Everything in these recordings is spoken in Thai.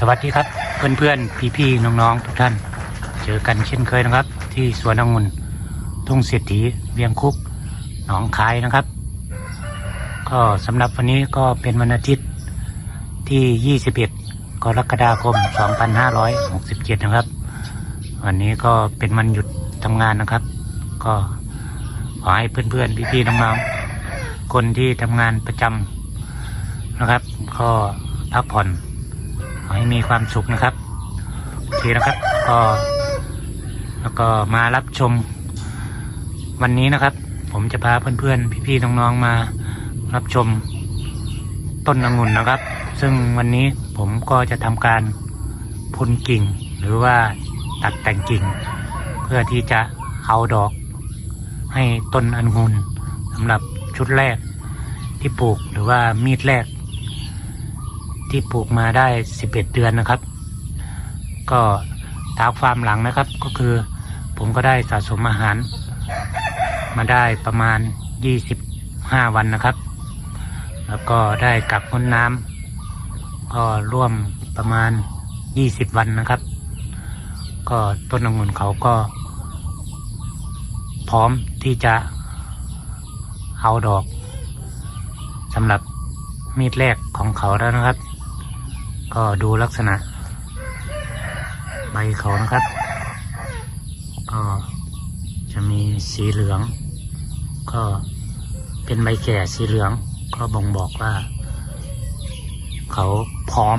สวัสดีครับ เพื่อนเพื่อนพี่พี่ๆน้องๆ ทุกท่าน เจอกันเช่นเคยนะครับ ที่สวนองุ่นทุ่งเศรษฐีเวียงคุกหนองคายนะครับ ก็สำหรับวันนี้ก็เป็นวันอาทิตย์ที่ 21 กรกฎาคม 2567 นะครับ วันนี้ก็เป็นวันหยุดทำงานนะครับ ก็ขอให้เพื่อนๆพี่ๆน้องๆคนที่ทำงานประจำนะครับ ก็พักผ่อน ให้มีความสุขนะครับโอเคนะครับก็แล้วก็มารับชมวันนี้นะครับ ผมจะพาเพื่อนๆ พี่ๆน้องๆมารับชมต้นองุ่นนะครับ ซึ่งวันนี้ผมก็จะทำการพุนกิ่ง หรือว่าตัดแต่งกิ่ง เพื่อที่จะเอาดอก ให้ต้นองุ่นสำหรับชุดแรกที่ปลูกหรือว่ามีดแรก ที่ปลูกมาได้ 11 เดือนนะครับ ก็ตาฟาร์มหลังนะครับ ก็คือผมก็ได้สะสมอาหาร มาได้ประมาณ 25 วันนะครับ แล้วก็ได้กักง้นน้ำก็ร่วมประมาณ 20 วันนะครับ ก็ต้นองุ่นเขาก็ พร้อมที่จะเอาดอกสำหรับมีดแรกของเขาแล้วนะครับ ก็ดูลักษณะ ใบเขานะครับ ก็จะมีสีเหลือง ก็เป็นใบแก่สีเหลือง ก็บ่งบอกว่า เขาพร้อม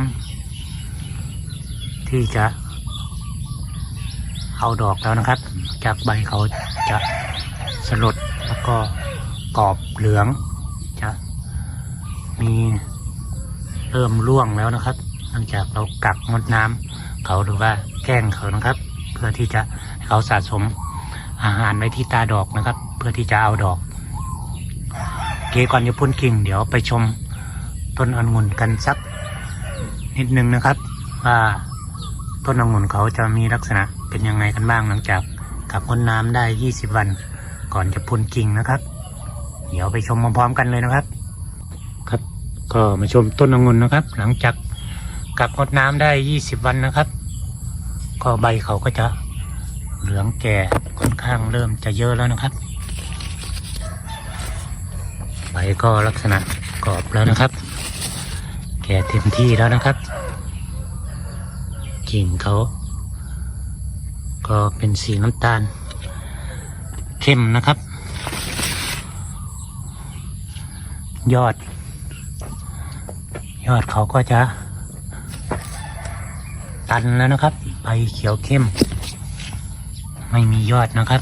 ที่จะเอาดอกแล้วนะครับ จากใบเขาจะสลดแล้วก็กรอบเหลืองจะมีเริ่มร่วงแล้วนะครับ หลังจากเรากักงดน้ำเขาหรือว่าแกล้งเขานะครับ เพื่อที่จะเขาสะสมอาหารไว้ที่ตาดอกนะครับ เพื่อที่จะเอาดอกเคก่อนจะพุ่นกิ่ง เดี๋ยวไปชมต้นองุ่นกันสักนิดนึงนะครับ ว่าต้นองุ่นเขาจะมีลักษณะเป็นยังไงกันบ้างหลังจากกักงดน้ำได้ 20 วัน ก่อนจะพุ่นกิ่งนะครับ เดี๋ยวไปชมพร้อมๆกันเลยนะครับ ครับ ก็มาชมต้นองุ่นนะครับ หลังจาก กักงดน้ำได้ยี่สิบวันนะครับ ก็ใบเขาก็จะเหลืองแก่ค่อนข้างเริ่มจะเยอะแล้วนะครับ ใบก็ลักษณะกรอบแล้วนะครับ แก่เต็มที่แล้วนะครับกิ่งเขาก็เป็นสีน้ำตาล เข้มนะครับ ยอด ยอดเขาก็จะ ตันแล้วนะครับ ใบเขียวเข้ม ไม่มียอดนะครับ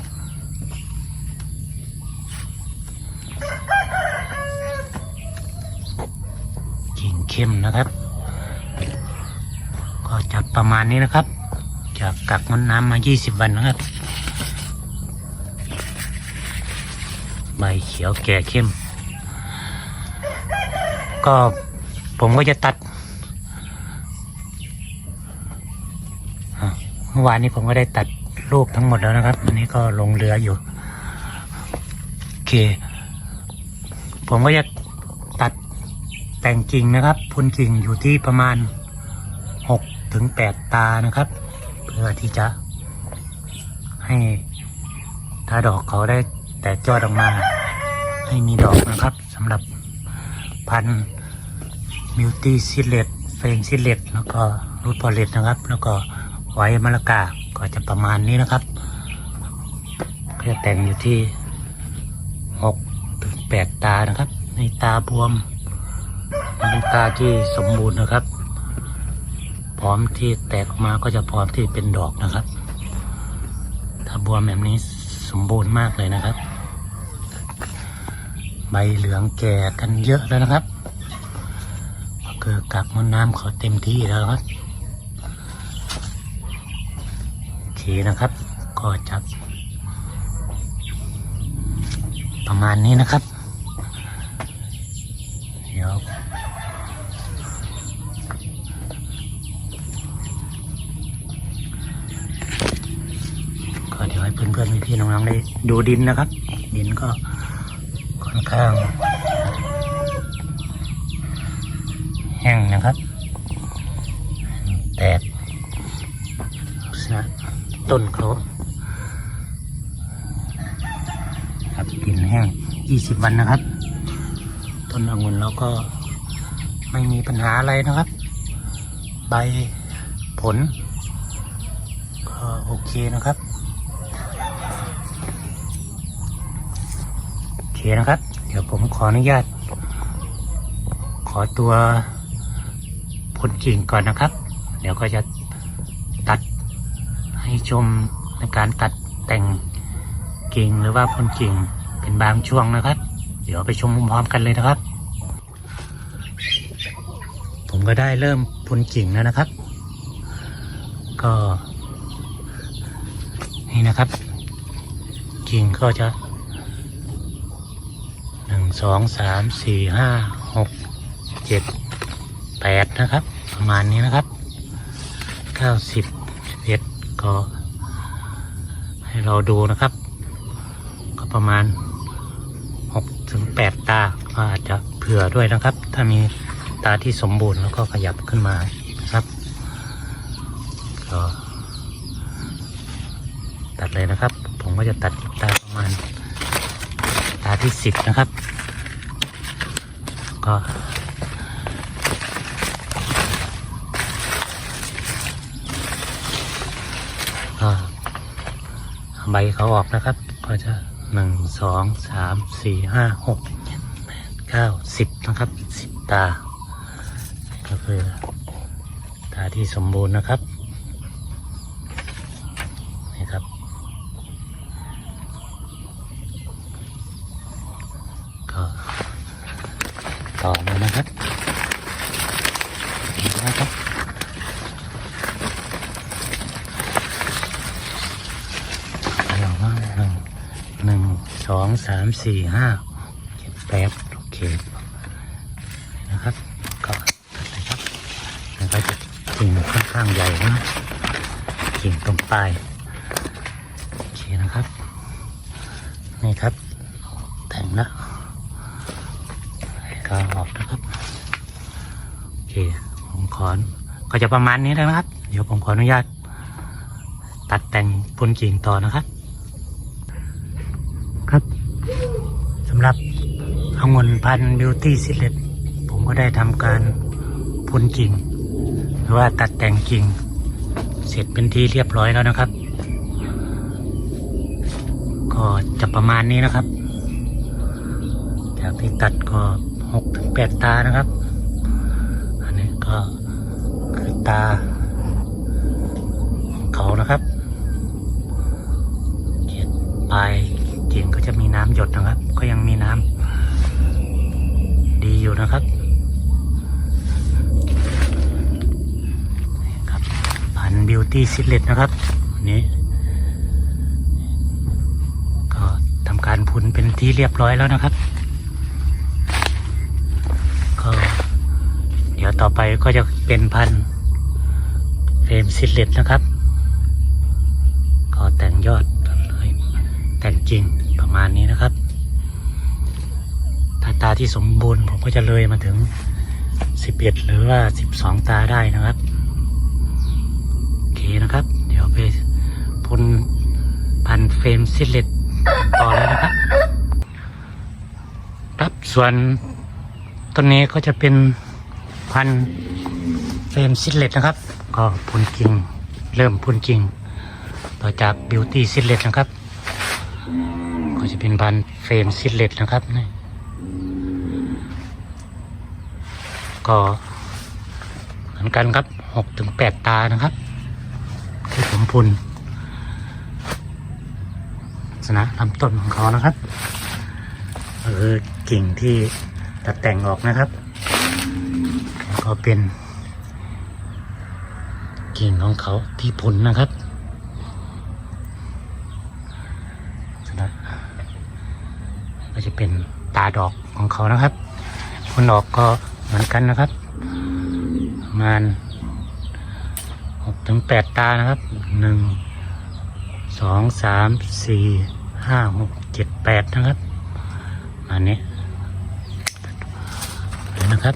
กิ่งเข้มนะครับ ก็จะประมาณนี้นะครับ จากกักมันน้ำมา 20 วันนะครับ ใบเขียวแก่เข้ม ก็ผมก็จะตัดอะเมื่อวานนี้ผมก็ได้ตัดรูปทั้งหมดแล้วนะครับ อันนี้ก็ลงเรืออยู่ โอเค ผมก็จะตัดแต่งกิ่งนะครับพุนกิ่งอยู่ที่ประมาณหกถึงแปดตานะครับ เพื่อที่จะ ให้ถ้าดอกเขาได้แตกยอดออกมา ให้มีดอกนะครับสำหรับพันธุ์มิวตี้ซิเลตเฟงซิเลตแล้วก็รูทพอเลตนะครับ แล้วก็ ไว้มะละกาก็จะประมาณนี้นะครับก็จะแต่งอยู่ที่หกถึงแปดตานะครับ ในตาบวมมันเป็นตาที่สมบูรณ์นะครับ พร้อมที่แตกออกมาก็จะพร้อมที่เป็นดอกนะครับ ถ้าบวมแบบนี้สมบูรณ์มากเลยนะครับ ใบเหลืองแก่กันเยอะแล้วนะครับ ก็คือกักมันน้ำเขาเต็มที่แล้วครับโอเค นะครับ ก็จะประมาณนี้นะครับ เดี๋ยวก็เดี๋ยวให้เพื่อนๆพี่ๆน้องๆได้ดูดินนะครับ ดินก็ค่อนข้าง แห้งนะครับ แตกลักษณะ ต้นเขาครับกินแห้ง 20 วันนะครับ ต้นองุ่นเราก็ไม่มีปัญหาอะไรนะครับ ใบผล ก็โอเคนะครับ โอเคนะครับ เดี๋ยวผมขออนุญาต ขอตัวผลกิ่งก่อนนะครับ เดี๋ยวก็จะ ชมในการตัดแต่งกิ่งหรือว่าผลกิ่งเป็นบางช่วงนะครับ เดี๋ยวไปชมพร้อมกันเลยนะครับ ผมก็ได้เริ่มผลกิ่งแล้วนะครับ ก็นี่นะครับกิ่งก็จะหนึ่งสองสามสี่ห้าหกเจ็ดแปดนะครับ ประมาณนี้นะครับเก้าสิบเอ็ดก็ ให้เราดูนะครับ ก็ประมาณหกถึงแปดตาก็อาจจะเผื่อด้วยนะครับ ถ้ามีตาที่สมบูรณ์แล้วก็ขยับขึ้นมานะครับก็ตัดเลยนะครับ ผมก็จะตัดตาประมาณตาที่สิบนะครับ ก็ก็ ใบเขาออกนะครับ ก็จะหนึ่งสองสามสี่ห้าหกเจ็ดแปดเก้าสิบนะครับสิบตา ก็คือตาที่สมบูรณ์นะครับ นี่ครับ ก็ต่อมานะครับนี่นะครับเอาว่าหนึ่งหนึ่งส องสามสี่ห้าเจ็ดแปดโอเคนะครับก็ตัดเลยครับแล้วก็จะกิ่งค่อนข้างใหญ่นะกิ่งตรงปลายโอเคนะครับนี่ครับ แต่งแล้วก็ออกนะครับโอเคผมขอนก็จะประมาณนี้แล้วนะครับ เดี๋ยวผมขออนุญาตตัดแต่งปนกิ่งต่อนะครับสำหรับองุ่นพันธุ์บิวตี้ซิเลตผมก็ได้ทำการพ่นกิ่ง หรือว่าตัดแต่งกิ่ง เสร็จเป็นที่เรียบร้อยแล้วนะครับ ก็จะประมาณนี้นะครับ จากที่ตัดก็หกถึงแปดตานะครับ อันนี้ก็คือตาของเขานะครับเขียนป ยงก็จะมีน้ำหยดนะครับ ก็ยังมีน้ำดีอยู่นะครับนี่ครับพันบิวตี้ซิลเลตนะครับอันนี้ ก็ทำการพุนเป็นที่เรียบร้อยแล้วนะครับ ก็เดี๋ยวต่อไปก็จะเป็นพันเฟรมซิลเลตนะครับ ก็แต่งยอดแต่งจริง ประมาณนี้นะครับ ถ้าตาที่สมบูรณ์ผมก็จะเลยมาถึง11หรือว่า12ตาได้นะครับ โอเคนะครับ เดี๋ยวไปพ่นพันเฟรมซิลเลตต่อเลยนะครับ ครับส่วนต้นนี้ก็จะเป็นพันเฟรมซิลเลตนะครับ ก็พ่นกิ่งเริ่มพ่นกิ่ง ต่อจากบิวตี้ซิลเลตนะครับ ก็จะเป็นพันเฟรมซิลเลตนะครับนี่ก็เหมือนกันครับหกถึงแปดตานะครับ ที่ผมพ่นลักษณะลำต้นของเขานะครับเออกิ่งที่ตัดแต่งออกนะครับแล้วก็เป็นกิ่งของเขาที่ผลนะครับ ดอกของเขานะครับ ผลดอกก็เหมือนกันนะครับ ประมาณหกถึงแปดตานะครับหนึ่งสองสามสี่ห้าหกเจ็ดแปดนะครับอันนี้นะครับ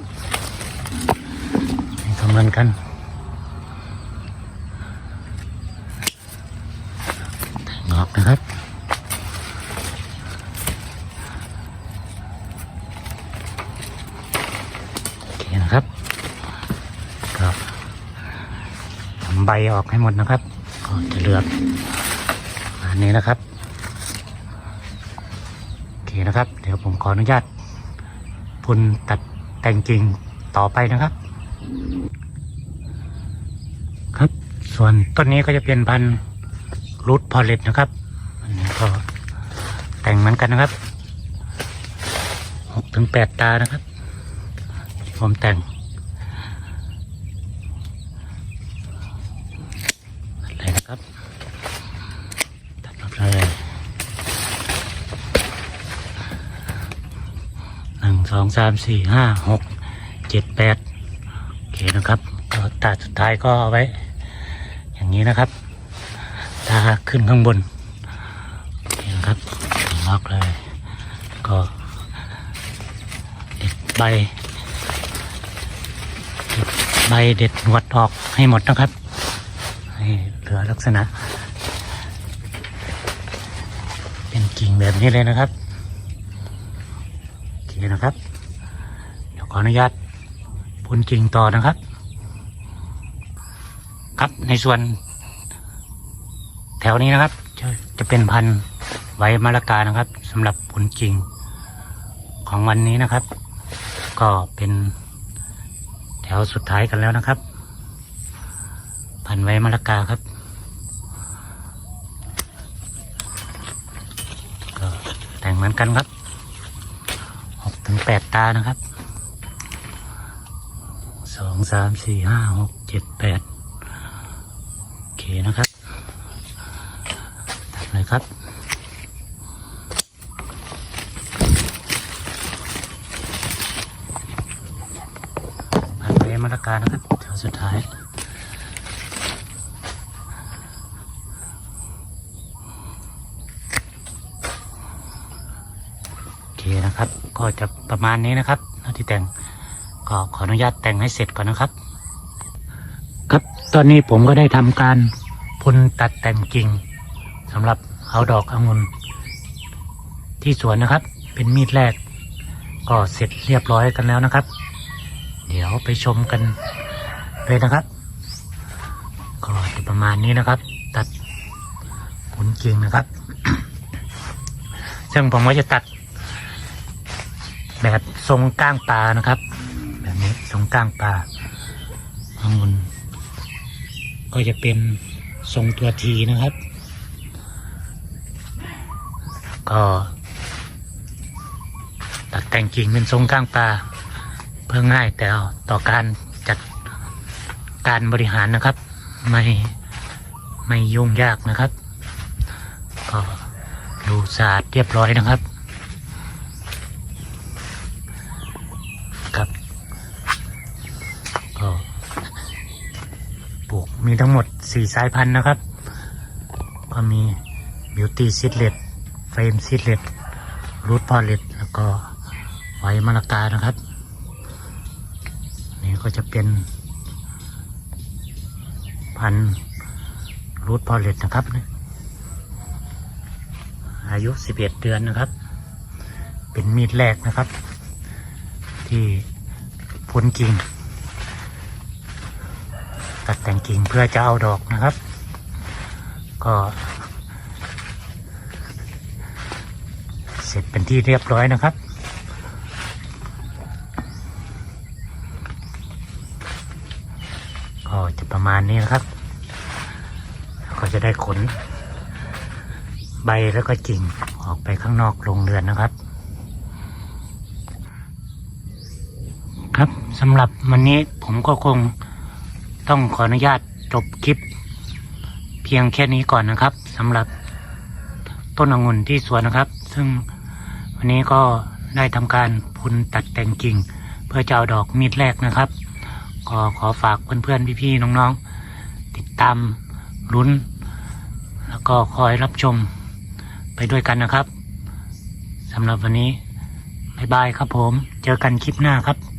เหมือนกันงอกนะครับ ออกให้หมดนะครับก็จะเลือกอันนี้นะครับโอเคนะครับ เดี๋ยวผมขออนุญาตพุ่นตัดแต่งกิ่งต่อไปนะครับ ครับส่วนต้นนี้ก็จะเป็นพันธุ์รูทพอลเลตนะครับอันนี้ก็แต่งเหมือนกันนะครับหกถึงแปดตานะครับ ผมแต่ง เลยนะ ครับตัดมาเลยหนึ่งสองสามสี่ห้าหกเจ็ดแปดโอเคนะครับ ก็ตัดสุดท้ายก็เอาไว้ อย่างนี้นะครับ ตาขึ้นข้างบนโอเคนะครับล็อกเลย ก็เด็ดใบเด็ดใบเด็ดหนวดออกให้หมดนะครับ ให้เหลือลักษณะ เป็นกิ่งแบบนี้เลยนะครับโอเคนะครับ เดี๋ยวขออนุญาตพ่นกิ่งต่อนะครับ ครับในส่วน แถวนี้นะครับ จะจะเป็นพันธุ์ไว้มะละกานะครับสำหรับผลกิ่งของวันนี้นะครับ ก็เป็นแถวสุดท้ายกันแล้วนะครับ พันไว้มะละกาครับ ก็แต่งเหมือนกันครับหกถึงแปดตานะครับสองสามสี่ห้าหกเจ็ดแปดโอเคนะครับตัดเลยครับพันไว้มะละกานะครับแถวสุดท้าย โอเค นะครับ ก็จะประมาณนี้นะครับหน้าที่แต่งก็ขออนุญาตแต่งให้เสร็จก่อนนะครับ ครับตอนนี้ผมก็ได้ทำการพ่นตัดแต่งกิ่งสำหรับเอาดอกองุ่นที่สวนนะครับ เป็นมีดแรก ก็เสร็จเรียบร้อยกันแล้วนะครับ เดี๋ยวไปชมกันเลยนะครับ ก็จะประมาณนี้นะครับ ตัดผลกิ่งนะครับ ซึ่งผมก็จะตัด แบบทรงก้างปลานะครับ แบบนี้ทรงก้างปลาองุ่นก็จะเป็นทรงตัวทีนะครับ ก็ตัดแต่งกิ่งเป็นทรงก้างปลาเพื่อง่ายแต่ต่อการจัดการบริหารนะครับ ไม่ไม่ยุ่งยากนะครับ ก็ดูสะอาดเรียบร้อยนะครับครับ ก็ปลูก มีทั้งหมดสี่สายพันธุ์นะครับ ก็มี Beauty Seedlet Frame Seedlet Root p o l l e t แล้วก็ไว้มะละกานะครับ นี่ก็จะเป็น พันธุ์รูทพอลเลตนะครับ อายุ 11 เดือนนะครับ เป็นมีดแรกนะครับ ที่พ้นกิ่ง แต่งกิ่งเพื่อจะเอาดอกนะครับ ก็เสร็จเป็นที่เรียบร้อยนะครับก็จะประมาณนี้นะครับ ก็จะได้ขน ใบแล้วก็กิ่งออกไปข้างนอกโรงเรือนนะครับ ครับสำหรับวันนี้ผมก็คง ต้องขออนุญาตจบคลิป เพียงแค่นี้ก่อนนะครับสำหรับต้นองุ่นที่สวนนะครับ ซึ่งวันนี้ก็ได้ทำการพุนตัดแต่งกิ่ง เพื่อจะเอาดอกมีดแรกนะครับ ก็ขอฝากเพื่อนๆพี่ๆน้องๆ ติดตามลุ้น แล้วก็คอยรับชมไปด้วยกันนะครับสำหรับวันนี้ บ๊ายบายครับผม เจอกันคลิปหน้าครับ